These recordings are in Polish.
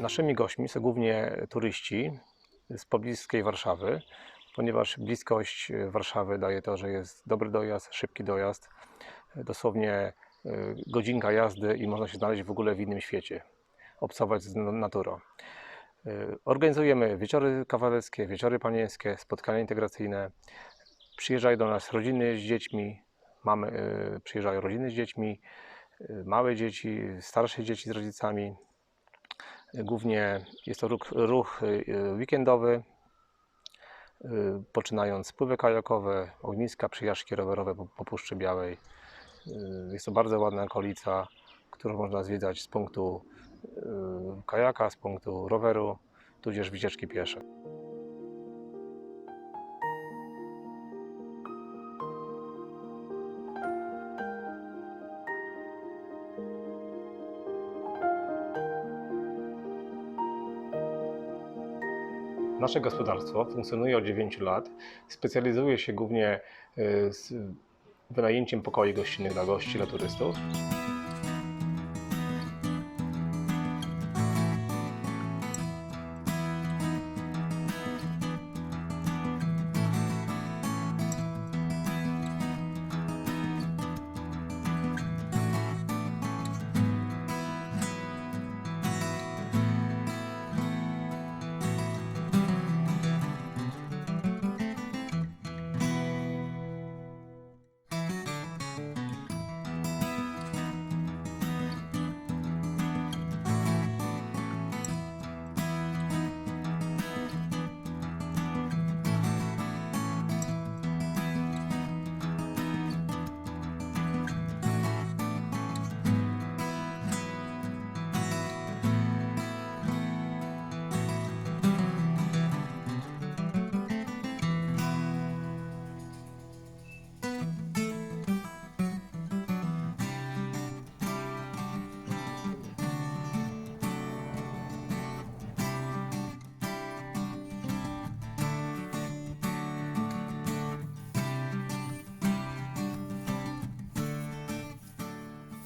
Naszymi gośćmi są głównie turyści z pobliskiej Warszawy, ponieważ bliskość Warszawy daje to, że jest dobry dojazd, szybki dojazd, dosłownie e, godzinka jazdy i można się znaleźć w ogóle w innym świecie, obcować z na- naturą. E, Organizujemy wieczory kawalerskie, wieczory panieńskie, spotkania integracyjne. Przyjeżdżają do nas rodziny z dziećmi, mamy, e, przyjeżdżają rodziny z dziećmi, małe dzieci, starsze dzieci z rodzicami. Głównie jest to ruch, ruch y, weekendowy, y, poczynając spływy kajakowe, ogniska, przyjażdżki rowerowe po, po Puszczy Białej. Y, Jest to bardzo ładna okolica, którą można zwiedzać z punktu y, kajaka, z punktu roweru, tudzież wycieczki piesze. Nasze gospodarstwo funkcjonuje od 9 lat. Specjalizuje się głównie y, z wynajęciem pokoi gościnnych dla gości, dla turystów.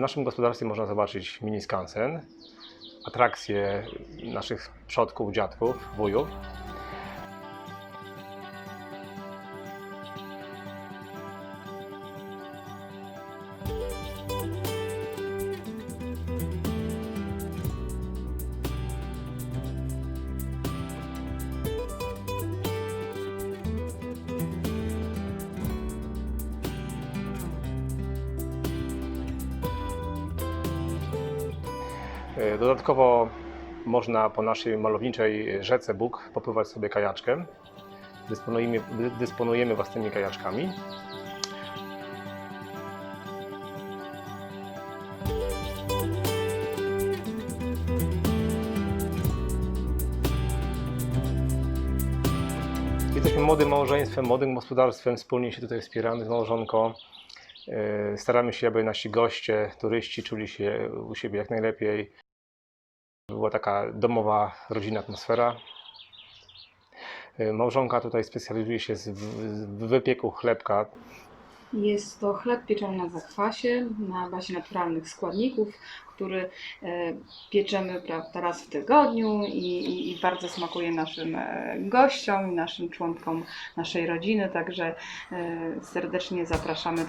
Naszym gospodarstwie można zobaczyć mini skansen, atrakcje naszych przodków, dziadków, wujów. Dodatkowo można po naszej malowniczej rzece Bóg popływać sobie kajaczkiem. Dysponujemy, dy- dysponujemy własnymi kajaczkami. Jesteśmy młodym małżeństwem, młodym gospodarstwem, wspólnie się tutaj wspieramy z małżonką. E, Staramy się, aby nasi goście, turyści czuli się u siebie jak najlepiej. Była taka domowa, rodzinna atmosfera. E, Małżonka tutaj specjalizuje się w wypieku chlebka. Jest to chleb pieczony na zakwasie, na bazie naturalnych składników, który e, pieczemy prawda, raz w tygodniu i, i, i bardzo smakuje naszym gościom i naszym członkom naszej rodziny, także serdecznie zapraszamy.